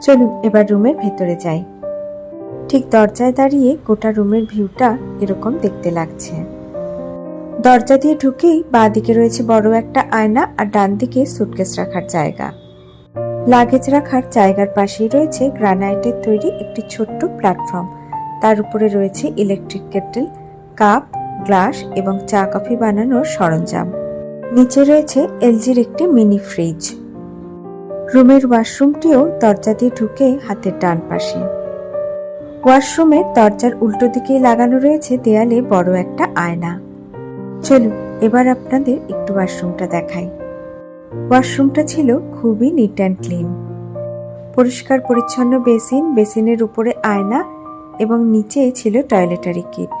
চলুন এবার রুমের ভেতরে যাই। ঠিক দরজায় দাঁড়িয়ে গোটা রুমের ভিউটা এরকম দেখতে লাগছে। দরজা দিয়ে ঢুকেই বাঁ দিকে রয়েছে বড় একটা আয়না আর ডান দিকে সুটকেস রাখার জায়গা। লাগেজ রাখার জায়গার পাশেই রয়েছে গ্রানাইটের তৈরি একটি ছোট্ট প্ল্যাটফর্ম তার উপরে রয়েছে ইলেকট্রিক কেটেল কাপ গ্লাস এবং চা কফি বানানোর সরঞ্জাম। নিচে রয়েছে এলজির একটি মিনি ফ্রিজ রুমের ওয়াশরুমটিও দরজা দিয়ে ঢুকে হাতের ডান পাশে। ওয়াশরুমের দরজার উল্টো দিকেই লাগানো রয়েছে দেয়ালে বড় একটা আয়না। চলুন, এবার আপনাদের একটু ওয়াশরুমটা দেখাই। ওয়াশরুমটা ছিল খুবই নিট অ্যান্ড ক্লিন পরিষ্কার পরিচ্ছন্ন বেসিন, বেসিনের উপরে আয়না এবং নিচে ছিল টয়লেটারি কিট।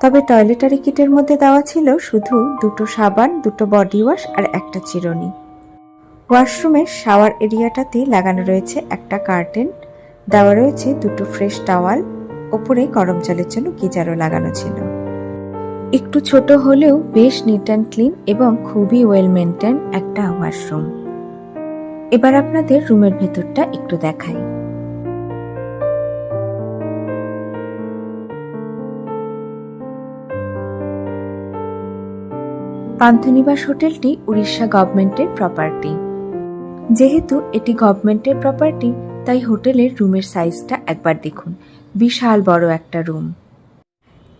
তবে টয়লেটারি কিটের মধ্যে দেওয়া ছিল শুধু দুটো সাবান, দুটো বডি ওয়াশ আর একটা চিরুনি। ওয়াশরুমের শাওয়ার এরিয়াটাতে লাগানো রয়েছে একটা কার্টেন। দেওয়া রয়েছে দুটো ফ্রেশ টাওয়াল। ওপরে গরম জলের জন্য গিজারও লাগানো ছিল। একটু ছোট হলেও বেশ নিট অ্যান্ড ক্লিন এবং খুবই ওয়েল মেনটেন একটা ওয়াশরুম। এবার আপনাদের রুমের ভেতরটা একটু দেখাই। পান্থনিবাস হোটেলটি উড়িষ্যা গভর্নমেন্টের প্রপার্টি। যেহেতু এটি গভর্নমেন্টের প্রপার্টি তাই হোটেলের রুমের সাইজটা একবার দেখুন। বিশাল বড় একটা রুম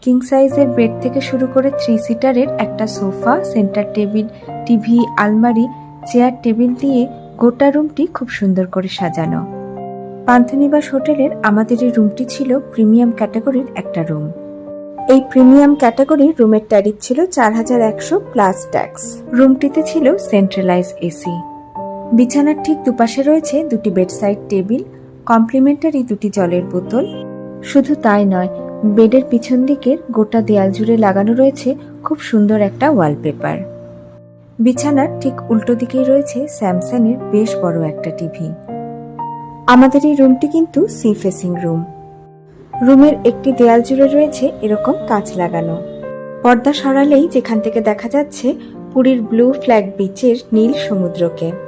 কিং সাইজের বেড থেকে শুরু করে থ্রি সিটারের একটা সোফা সেন্টার টেবিল টিভি আলমারি চেয়ার টেবিল দিয়ে গোটা রুমটি খুব সুন্দর করে সাজানো। পান্থনিবাস হোটেলের আমাদের এই রুমটি ছিল প্রিমিয়াম ক্যাটাগরির একটা রুম এই প্রিমিয়াম ক্যাটাগরির রুমের ট্যারিফ ছিল চার হাজার একশো প্লাস ট্যাক্স রুমটিতে ছিল সেন্ট্রালাইজ এসি বিছানার ঠিক দুপাশে রয়েছে দুটি বেডসাইড টেবিল কমপ্লিমেন্টারি দুটি জলের বোতল। শুধু তাই নয়, বেডের পিছন দিকের গোটা দেয়াল জুড়ে লাগানো রয়েছে খুব সুন্দর একটা ওয়ালপেপার বিছানার ঠিক উল্টো দিকেই রয়েছে স্যামসাংয়ের বেশ বড় একটা টিভি আমাদের এই রুমটি কিন্তু সি ফেসিং রুম রুমের একটি দেয়াল জুড়ে রয়েছে এরকম কাঁচ লাগানো। পর্দা সরালেই যেখান থেকে দেখা যাচ্ছে পুরীর ব্লু ফ্ল্যাগ বিচের নীল সমুদ্রকে।